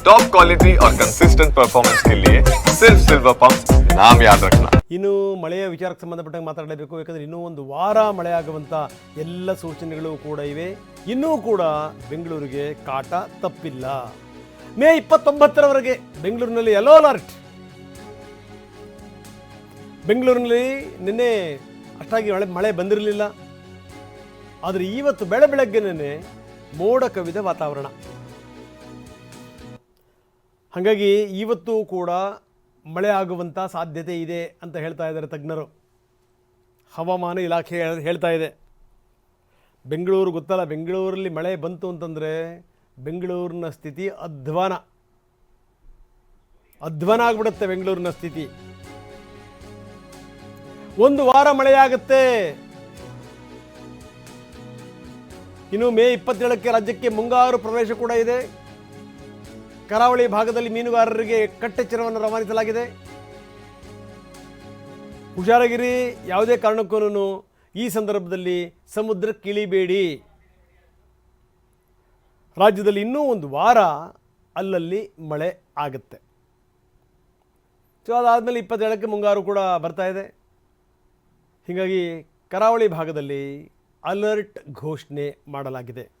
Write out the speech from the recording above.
Top quality और consistent performance के लिए सिर्फ सिल्वर पंप नाम याद रखना ಇನ್ನು ಮಳೆಯ ವಿಚಾರಕ್ಕೆ ಸಂಬಂಧಪಟ್ಟಂಗೆ ಮಾತಾಡಲೇಬೇಕು ಯಾಕಂದರೆ ಇನ್ನೂ ಒಂದು ವಾರ ಮಳೆ ಆಗುವಂಥ ಎಲ್ಲ ಸೂಚನೆಗಳು ಕೂಡ ಇವೆ ಇನ್ನೂ ಕೂಡ ಬೆಂಗಳೂರಿಗೆ ಕಾಟ ತಪ್ಪಿಲ್ಲ ಮೇ ಇಪ್ಪತ್ತೊಂಬತ್ತರವರೆಗೆ ಬೆಂಗಳೂರಿನಲ್ಲಿ ಯೆಲ್ಲೋ ಅಲರ್ಟ್ ಬೆಂಗಳೂರಿನಲ್ಲಿ ನಿನ್ನೆ ಅಷ್ಟಾಗಿ ಮಳೆ ಮಳೆ ಬಂದಿರಲಿಲ್ಲ ಆದರೆ ಇವತ್ತು ಬೆಳೆ ಬೆಳಗ್ಗೆನೇ ಮೋಡ ಕವಿದ ವಾತಾವರಣ ಹಾಗಾಗಿ ಇವತ್ತು ಕೂಡ ಮಳೆ ಆಗುವಂಥ ಸಾಧ್ಯತೆ ಇದೆ ಅಂತ ಹೇಳ್ತಾ ಇದ್ದಾರೆ ತಜ್ಞರು. ಹವಾಮಾನ ಇಲಾಖೆ ಹೇಳ್- ಹೇಳ್ತಾ ಇದೆ. ಬೆಂಗಳೂರು ಗೊತ್ತಲ್ಲ, ಬೆಂಗಳೂರಲ್ಲಿ ಮಳೆ ಬಂತು ಅಂತಂದರೆ ಬೆಂಗಳೂರಿನ ಸ್ಥಿತಿ ಅಧ್ವಾನ. ಅಧ್ವಾನ ಆಗ್ಬಿಡುತ್ತೆ ಬೆಂಗಳೂರಿನ ಸ್ಥಿತಿ. ಒಂದು ವಾರ ಮಳೆಯಾಗುತ್ತೆ. ಇನ್ನು ಮೇ ಇಪ್ಪತ್ತೇಳಕ್ಕೆ ರಾಜ್ಯಕ್ಕೆ ಮುಂಗಾರು ಪ್ರವೇಶ ಕೂಡ ಇದೆ. ಕರಾವಳಿ ಭಾಗದಲ್ಲಿ ಮೀನುಗಾರರಿಗೆ ಕಟ್ಟೆಚ್ಚರವನ್ನು ರವಾನಿಸಲಾಗಿದೆ. ಹುಷಾರಗಿರಿ, ಯಾವುದೇ ಕಾರಣಕ್ಕೂ ಈ ಸಂದರ್ಭದಲ್ಲಿ ಸಮುದ್ರ ಕಿಳಿಬೇಡಿ. ರಾಜ್ಯದಲ್ಲಿ ಇನ್ನೂ ಒಂದು ವಾರ ಅಲ್ಲಲ್ಲಿ ಮಳೆ ಆಗುತ್ತೆ. ಸೊ, ಅದಾದಮೇಲೆ ಇಪ್ಪತ್ತೇಳಕ್ಕೆ ಮುಂಗಾರು ಕೂಡ ಬರ್ತಾ ಇದೆ. ಹೀಗಾಗಿ ಕರಾವಳಿ ಭಾಗದಲ್ಲಿ ಅಲರ್ಟ್ ಘೋಷಣೆ ಮಾಡಲಾಗಿದೆ.